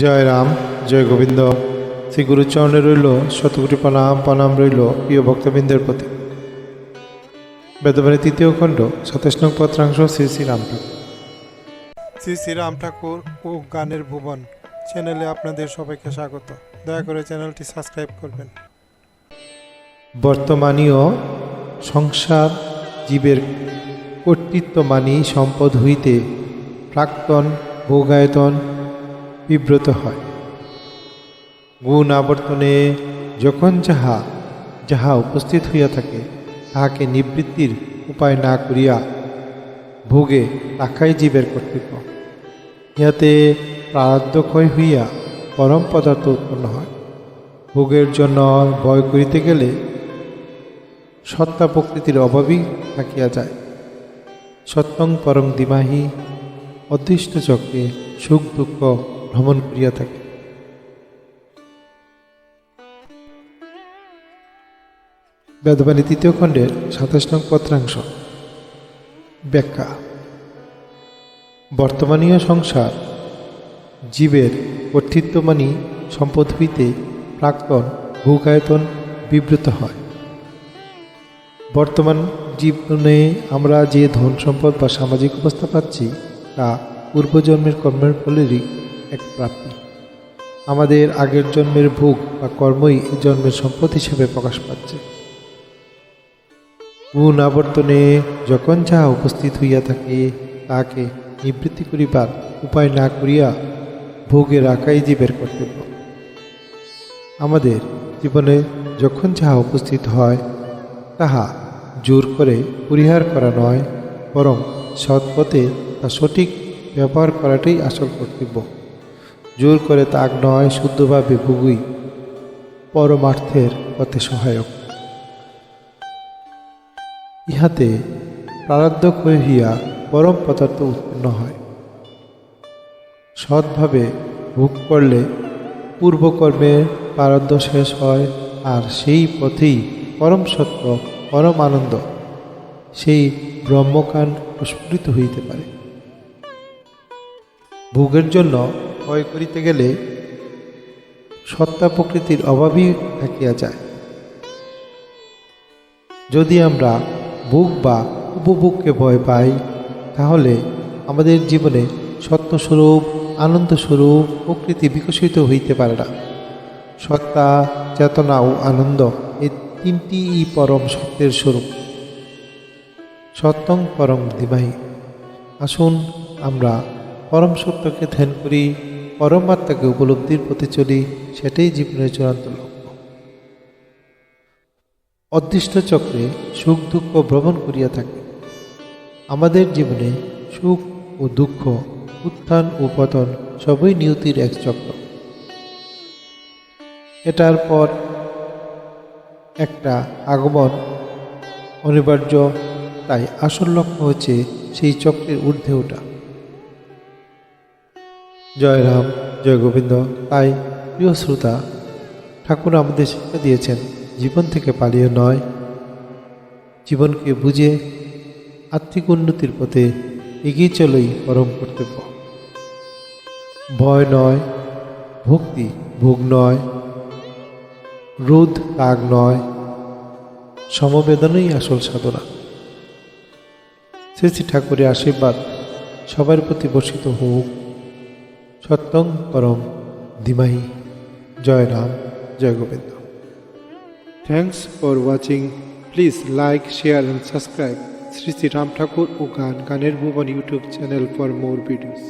জয় রাম জয় গোবিন্দ। শ্রী গুরুচরণে রইল শতকোটি প্রণাম প্রণাম রইল প্রিয় ভক্তবৃন্দের প্রতি। বেদবাণী তৃতীয় খণ্ড সাতাশ নং পত্রাংশ শ্রী শ্রী রাম ঠাকুর। শ্রী শ্রী রাম ঠাকুর ও গানের ভুবন চ্যানেলে আপনাদের সবাইকে স্বাগত। দয়া করে চ্যানেলটি সাবস্ক্রাইব করবেন। বর্তমানীয় সংসার জীবের কর্তৃত্বমানী সম্পদ হইতে প্রাক্তন ভোগায়তন বিব্রত হয়। গুণ আবর্তনে যখন যাহা যাহা উপস্থিত হইয়া থাকে, তাহাকে নিবৃত্তির উপায় না করিয়া ভোগে রাখাই জীবের কর্তব্য। ইহাতে প্রারব্ধ ক্ষয় হইয়া পরম পদার্থ উৎপন্ন হয়। ভোগের জন্য ভয় করিতে গেলে সত্তা প্রকৃতির অভাবই থাকিয়া যায়। সত্যং পরম দিমাহি অদৃষ্ট চক্রে সুখ দুঃখ ভ্রমণ করিয়া থাকে। বেদবাণী তৃতীয় খণ্ডের সাতাশ নং পত্রাংশ। ব্যাখ্যা। বর্তমানীয় সংসার, জীবের কর্তৃত্বমানী সম্পদ হইতে প্রাক্তন ভূকায়তন বিব্রত হয়। বর্তমান জীবনে আমরা যে ধন সম্পদ বা সামাজিক অবস্থা পাচ্ছি, তা পূর্বজন্মের কর্মের ফলেরই এক প্রাপ্তি। আমাদের আগের জন্মের ভোগ বা কর্মই এই জন্মের সম্পদ হিসেবে প্রকাশ পাচ্ছে। গুণ আবর্তনে যখন যাহা উপস্থিত হইয়া থাকে, তাহাকে নিবৃত্তি করিবার উপায় না করিয়া ভোগে রাখাই জীবের কর্তব্য। আমাদের জীবনে যখন যাহা উপস্থিত হয়, তাহা জোর করে পরিহার করা নয়, বরং সৎপথে তা সঠিক ব্যবহার করাটাই আসল কর্তব্য। জোর করে তাক নয়, শুদ্ধভাবে ভুগুই। পরমার্থের পথে সহায়ক। ইহাতে প্রারব্ধ হইয়া পরম পদার্থ উৎপন্ন হয়। সৎভাবে ভোগ করলে পূর্বকর্মে প্রারব্ধ শেষ হয় আর সেই পথেই পরম সত্য, পরম আনন্দ, সেই ব্রহ্মকান প্রস্ফুটিত হইতে পারে। ভোগের জন্য ভয় করিতে গেলে সত্তা প্রকৃতির অভাবই থাকিয়া যায়। যদি আমরা ভোগ বা উপভোগকে ভয় পাই, তাহলে আমাদের জীবনে সত্যস্বরূপ, আনন্দস্বরূপ প্রকৃতি বিকশিত হইতে পারে না। সত্তা, চেতনা ও আনন্দ এই তিনটি পরম সত্যের স্বরূপ। সত্যং পরম দিবাহী। আসুন আমরা পরম সত্যকে ধ্যান করি। পরমাত্মাকে উপলব্ধির পথে চলি, সেটাই জীবনের চূড়ান্ত লক্ষ্য। অদৃষ্ট চক্রে সুখ, দুঃখ ভ্রমণ করিয়া থাকে। আমাদের জীবনে সুখ ও দুঃখ, উত্থান ও পতন সবই নিয়তির এক চক্র। এটার পর একটা আগমন অনিবার্য, তাই আসল লক্ষ্য হচ্ছে সেই চক্রের ঊর্ধ্বে ওঠা। জয় রাম, জয় গোবিন্দ, তাই প্রিয় শ্রোতা, ঠাকুর আমাদের শিক্ষা দিয়েছেন, জীবন থেকে পালিয়ে নয়। জীবনকে বুঝে আর্থিক উন্নতির পথে এগিয়ে চলেই পরম কর্তব্য। ভয় নয়, ভক্তি ভোগ নয়, রোধ রাগ নয়, সমবেদনই আসল সাধনা। শ্রী ঠাকুরের আশীর্বাদ সবার প্রতি বর্ষিত হোক। সত্যং পরম ধীমাহি। জয় রাম, জয় Gobinda. Thanks for watching please like share and subscribe Shri Shri Ram Thakur ও গান গানের ভুবন YouTube channel for more videos